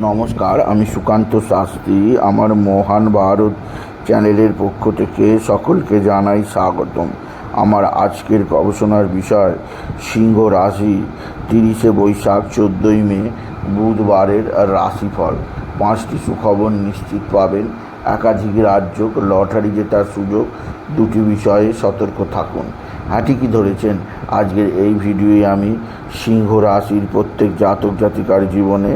নমস্কার, আমি সুকান্ত শাস্ত্রী। আমার মহান ভারত চ্যানেলের পক্ষ থেকে সকলকে জানাই স্বাগতম। আমার আজকের গবেষণার বিষয়, সিংহ রাশি, তিরিশে বৈশাখ, চোদ্দোই মে, বুধবারের রাশিফল। পাঁচটি সুখবর নিশ্চিত পাবেন। একাধিক রাজ্য লটারি জেতার সুযোগ। দুটি বিষয়ে সতর্ক থাকুন। ঠিকই ধরেছেন? আজকের এই ভিডিওয়ে আমি সিংহ রাশির প্রত্যেক জাতক জাতিকার জীবনে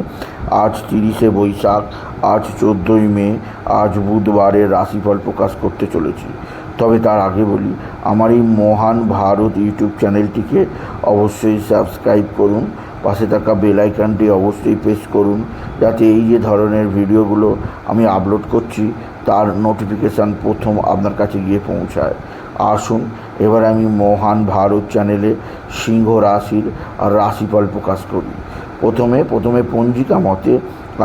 আজ তিরিশে বৈশাখ, আজ চোদ্দোই মে, আজ বুধবারের রাশিফল প্রকাশ করতে চলেছি। তবে তার আগে বলি, আমার এই মহান ভারত ইউটিউব চ্যানেলটিকে অবশ্যই সাবস্ক্রাইব করুন, পাশে থাকা বেল আইকনটি অবশ্যই প্রেস করুন, যাতে এই যে ধরনের ভিডিওগুলো আমি আপলোড করছি, তার নোটিফিকেশান প্রথম আপনার কাছে গিয়ে পৌঁছায়। আসুন। এবার আমি মহান ভারত চ্যানেলে সিংহ রাশির রাশিফল প্রকাশ করি। প্রথমে প্রথমে পঞ্জিকা মতে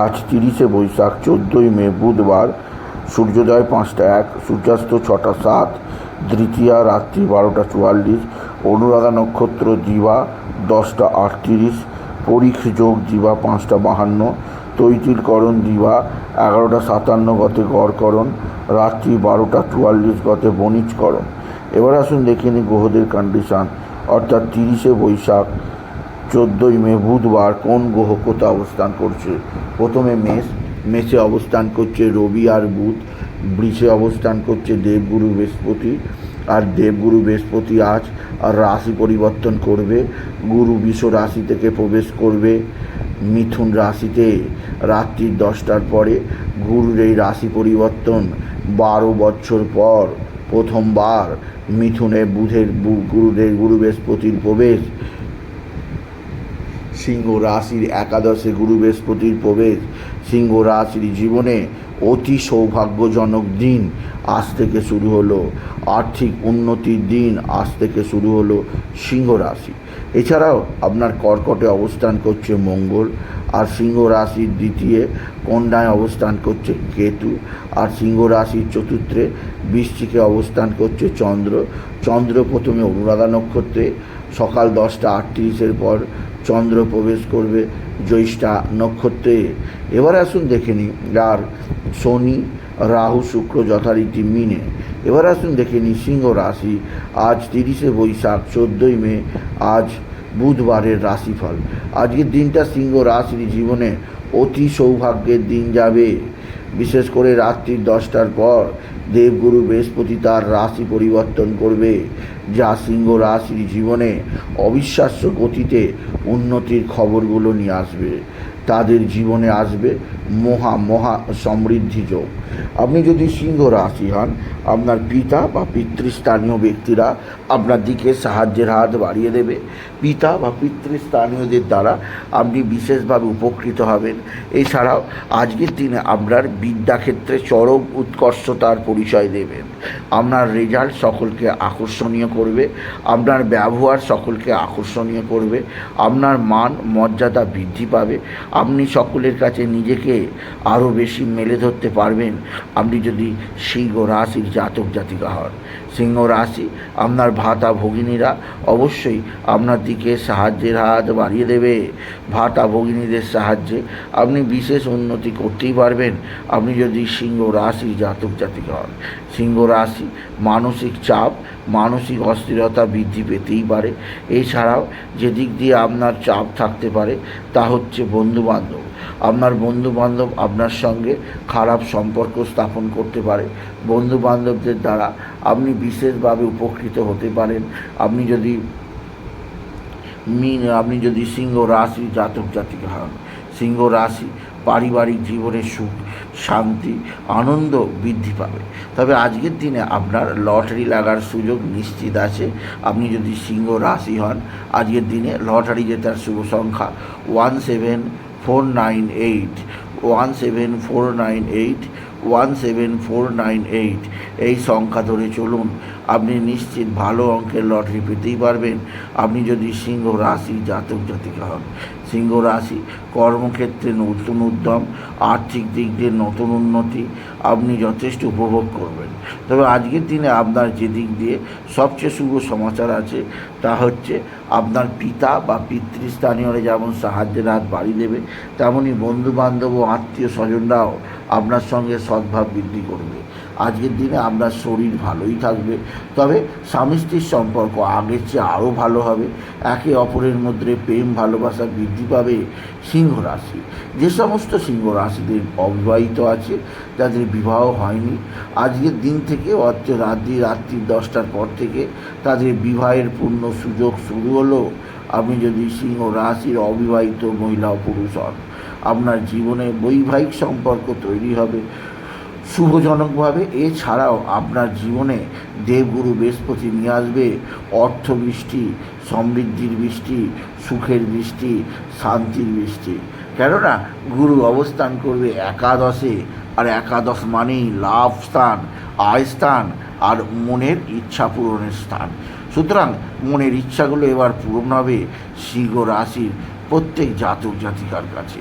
আজ তিরিশে বৈশাখ, চোদ্দোই মে বুধবার, সূর্যোদয় পাঁচটা এক, সূর্যাস্ত ছটা সাত, দ্বিতীয়া রাত্রি বারোটা চুয়াল্লিশ অনুরাধা নক্ষত্র দিবা দশটা আটত্রিশ, পরীক্ষ যোগ দিবা পাঁচটা বাহান্ন, তৈতিলকরণ দিবা এগারোটা সাতান্ন গতে গড়করণ, রাত্রি বারোটা চুয়াল্লিশ গতে বণিজকরণ। এবার আসুন দেখে নিই গ্রহদের কন্ডিশান অর্থাৎ তিরিশে বৈশাখ, চোদ্দোই মে বুধবার কোন গ্রহ কোথা অবস্থান করছে? প্রথমে মেষ, মেষে অবস্থান করছে রবি আর বুধ, বৃষে অবস্থান করছে দেবগুরু বৃহস্পতি, আর দেবগুরু বৃহস্পতি আজ আর রাশি পরিবর্তন করবে। গুরু বিষ রাশি থেকে প্রবেশ করবে মিথুন রাশিতে রাত্রি দশটার পরে। গুরুর এই রাশি পরিবর্তন বারো বছর পর। প্রথমবার মিথুনে বুধের গুরুদের গুরু বৃহস্পতির প্রবেশ। সিংহ রাশির একাদশে গুরু বৃহস্পতির প্রবেশ। সিংহ রাশির জীবনে অতি সৌভাগ্যজনক দিন আজ থেকে শুরু হলো। আর্থিক উন্নতির দিন আজ থেকে শুরু হলো সিংহ রাশি। এছাড়াও আপনার কর্কটে অবস্থান করছে মঙ্গল। আর সিংহ রাশির দ্বিতীয় কন্যায় অবস্থান করছে কেতু, আর সিংহ রাশির চতুর্থে বৃষ্টিকে অবস্থান করছে চন্দ্র। চন্দ্র প্রথমে অনুরাধা নক্ষত্রে, সকাল দশটা আটত্রিশের পর চন্দ্র প্রবেশ করবে জ্যৈষ্ঠা নক্ষত্রে। এবার আসুন দেখে নিই, আর শনি, রাহু, শুক্র যথারীতি মিনে। এবার আসুন দেখে নিই, সিংহ রাশি আজ তিরিশে বৈশাখ, চোদ্দোই মে, আজ বুধবারের রাশিফল। আজকের দিনটা সিংহ রাশির জীবনে অতি সৌভাগ্যের দিন যাবে। বিশেষ করে রাত্রি দশটার পর দেবগুরু বৃহস্পতি তার রাশি পরিবর্তন করবে, যা সিংহ রাশির জীবনে অবিশ্বাস্য গতিতে উন্নতির খবরগুলো নিয়ে আসবে। তাদের জীবনে আসবে মহা মহা সমৃদ্ধি যোগ। আপনি যদি সিংহ রাশি হন, আপনার পিতা বা পিতৃস্থানীয় ব্যক্তিরা আপনার দিকে সাহায্যের হাত বাড়িয়ে দেবে। পিতা বা পিতৃস্থানীয়দের দ্বারা আপনি বিশেষভাবে উপকৃত হবেন। এছাড়াও আজকের দিনে আপনার বিদ্যাক্ষেত্রে চরম উৎকর্ষতার পরিচয় দেবেন। আপনার রেজাল্ট সকলকে আকর্ষণীয় করবে। আপনার ব্যবহার সকলকে আকর্ষণীয় করবে। আপনার মান, মর্যাদা বৃদ্ধি পাবে। আপনি সকলের কাছে নিজেকে আরও বেশি মেলে ধরতে পারবেন। আপনি যদি সিংহ রাশির জাতক জাতিকা হন। সিংহ রাশি আপনার ভাতা ভগিনীরা অবশ্যই আপনার দিকে সাহায্যের হাত বাড়িয়ে দেবে। ভাতা ভগিনীদের সাহায্যে আপনি বিশেষ উন্নতি করতেই পারবেন। আপনি যদি সিংহ রাশি জাতক জাতিকা হন, সিংহ রাশি মানসিক চাপ, মানসিক অস্থিরতা বৃদ্ধি পেতেই পারে। এছাড়াও যেদিক দিয়ে আপনার চাপ থাকতে পারে, তা হচ্ছে বন্ধুবান্ধব। আপনার বন্ধু বান্ধব আপনার সঙ্গে খারাপ সম্পর্ক স্থাপন করতে পারে। বন্ধু বান্ধবদের দ্বারা আপনি বিশেষভাবে উপকৃত হতে পারেন। আপনি যদি মিন, আপনি যদি সিংহ রাশি, জাতক জাতিকা হন, সিংহ রাশি পারিবারিক জীবনে সুখ, শান্তি, আনন্দ বৃদ্ধি পাবে। তবে আজকের দিনে আপনার লটারি লাগার সুযোগ নিশ্চিত আছে। আপনি যদি সিংহ রাশি হন, আজকের দিনে লটারি জেতার শুভ সংখ্যা one seven four nine eight, one seven four nine eight one seven four nine eight এই সংখ্যা ধরে চলুন, আপনি নিশ্চিত ভালো অঙ্কের লটারি পেতেই পারবেন। আপনি যদি সিংহ, রাশি, জাতক, জাতিকা হন সিংহ রাশি, কর্মক্ষেত্রে নতুন উদ্যম, আর্থিক দিক দিয়ে নতুন উন্নতি, আপনি যথেষ্ট উপভোগ করবেন। তবে আজকের দিনে আপনার যে দিক দিয়ে সবচেয়ে শুভ সমাচার আছে, তা হচ্ছে আপনার পিতা বা পিতৃস্থানীয়রা যেমন সাহায্যের হাত বাড়ি দেবে তেমনই বন্ধুবান্ধব ও আত্মীয় স্বজনরাও আপনার সঙ্গে সদ্ভাব বৃদ্ধি করবে। আজকের দিনে আপনার শরীর ভালোই থাকবে। তবে স্বামী স্ত্রীর সম্পর্ক আগের চেয়ে আরও ভালো হবে। একে অপরের মধ্যে প্রেম, ভালোবাসা বৃদ্ধি পাবে সিংহ রাশি। যে সমস্ত সিংহ রাশিদের অবিবাহিত আছে, যাদের বিবাহ হয়নি, আজকের দিন থেকে অর্থ রাত্রি রাত্রি দশটার পর থেকে তাদের বিবাহের পূর্ণ সুযোগ শুরু হলো। আপনি যদি সিংহ রাশির অবিবাহিত মহিলা পুরুষ হন, আপনার জীবনে বৈবাহিক সম্পর্ক তৈরি হবে। শুভজনকভাবে, এছাড়াও আপনার জীবনে দেবগুরু বৃহস্পতি নিয়ে আসবে। অর্থ বৃষ্টি, সমৃদ্ধির বৃষ্টি, সুখের বৃষ্টি, শান্তির বৃষ্টি। কেননা, গুরু অবস্থান করবে একাদশে। আর একাদশ মানেই লাভ স্থান, আয় স্থান, আর মনের ইচ্ছা পূরণের স্থান। সুতরাং, মনের ইচ্ছাগুলো এবার পূরণ হবে সিংহ রাশির প্রত্যেক জাতক জাতিকার কাছে।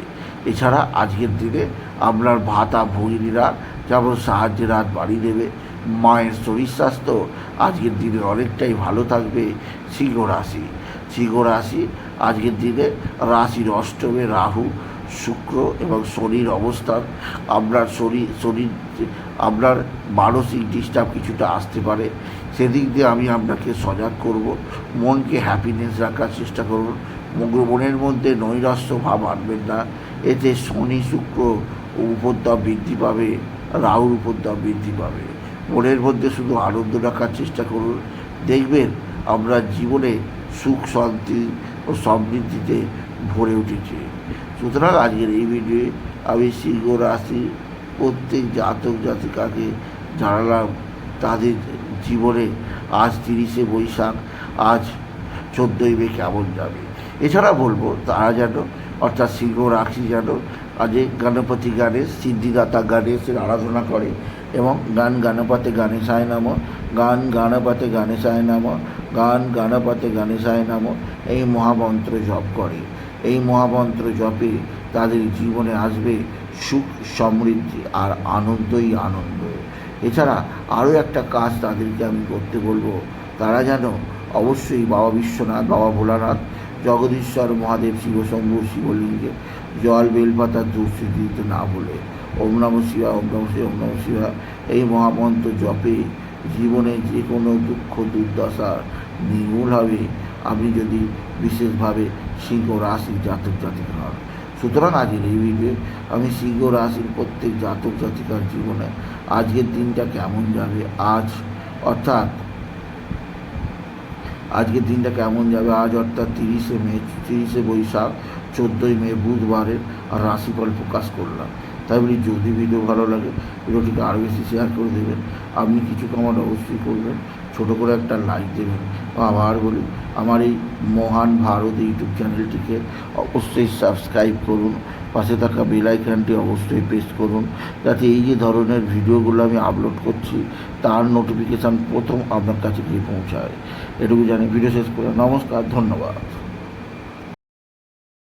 এছাড়া আজকের দিনে আপনার ভাতা, ভগিনীরা যেমন সাহায্যের হাত বাড়িয়ে দেবে, মায়ের শরীর স্বাস্থ্য আজকের দিনে অনেকটাই ভালো থাকবে সিংহ রাশি। সিংহ রাশি আজকের দিনে রাশির অষ্টমে রাহু, শুক্র এবং শনির অবস্থান। আপনার শরীর শরীর, আপনার মানসিক ডিস্টার্ব কিছুটা আসতে পারে। সেদিক দিয়ে আমি আপনাকে সজাগ করব, মনকে হ্যাপিনেস রাখার চেষ্টা মগ- মনের মধ্যে নৈরাশ্য ভাব আনবেন না। এতে শনি, শুক্র উপদ্রব বৃদ্ধি পাবে। রাহুর উপদ্রব বৃদ্ধি পাবে। মনের মধ্যে শুধু আনন্দ রাখার চেষ্টা করুন। দেখবেন আমরা জীবনে সুখ, শান্তি ও সমৃদ্ধিতে ভরে উঠেছে। সুতরাং আজকের এই ভিডিওয়ে আমি সিংহ রাশি প্রত্যেক জাতক জাতিকাকে জানালাম, তাদের জীবনে আজ তিরিশে বৈশাখ, আজ চোদ্দোই মে কেমন যাবে? এছাড়া বলব, তারা যেন, অর্থাৎ সিংহ রাশি যেন আজ গণপতি গণেশ, সিদ্ধিদাতা গণেশের আরাধনা করে এবং গান গণপতে গণেশায় নাম, গান গণপতে গণেশায় নাম, গান গণপতে গণেশায় নাম, এই মহামন্ত্র জপ করে। এই মহামন্ত্র জপে তাদের জীবনে আসবে সুখ, সমৃদ্ধি আর আনন্দই আনন্দ। এছাড়া আরও একটা কাজ তাদেরকে আমি করতে বলব। তারা যেন অবশ্যই বাবা বিশ্বনাথ, বাবা ভোলানাথ জগদীশ্বর মহাদেব শিব শিবশম্ভু শিবলিঙ্গে, জল বেলপাতা দুর্সি দিতে না বলে। ওম নম শিবা ওম নম শিবা ওম নম শিবা এই মহামন্ত্র জপে জীবনে যে কোনো দুঃখ, দুর্দশা নির্মূল হবে। আপনি যদি বিশেষভাবে সিংহ রাশির জাতক জাতিকা হন। সুতরাং আজকের এই ভিডিও আমি সিংহ রাশির প্রত্যেক জাতক জাতিকার জীবনে আজকের দিনটা কেমন যাবে, আজ অর্থাৎ আজকের দিনটা কেমন যাবে? আজ অর্থাৎ তিরিশে মে, তিরিশে বৈশাখ, চোদ্দোই মে বুধবারের আর রাশিফল প্রকাশ করলাম। তাই বলি, যদি ভিডিও ভালো লাগে, ভিডিওটিকে আরও বেশি শেয়ার করে দেবেন। আপনি কিছু কামাল অবশ্যই করবেন। ছোটো করে একটা লাইক দেবেন। আবার বলি, আমার এই মহান ভারত ইউটিউব চ্যানেলটিকে অবশ্যই সাবস্ক্রাইব করুন, পাশে থাকা বেলাইকানটি অবশ্যই প্রেস করুন, যাতে এই যে ধরনের ভিডিওগুলো আমি আপলোড করছি, তার নোটিফিকেশান প্রথম আপনার কাছে গিয়ে পৌঁছায়। এটুকু জানি ভিডিও শেষ করে নমস্কার, ধন্যবাদ।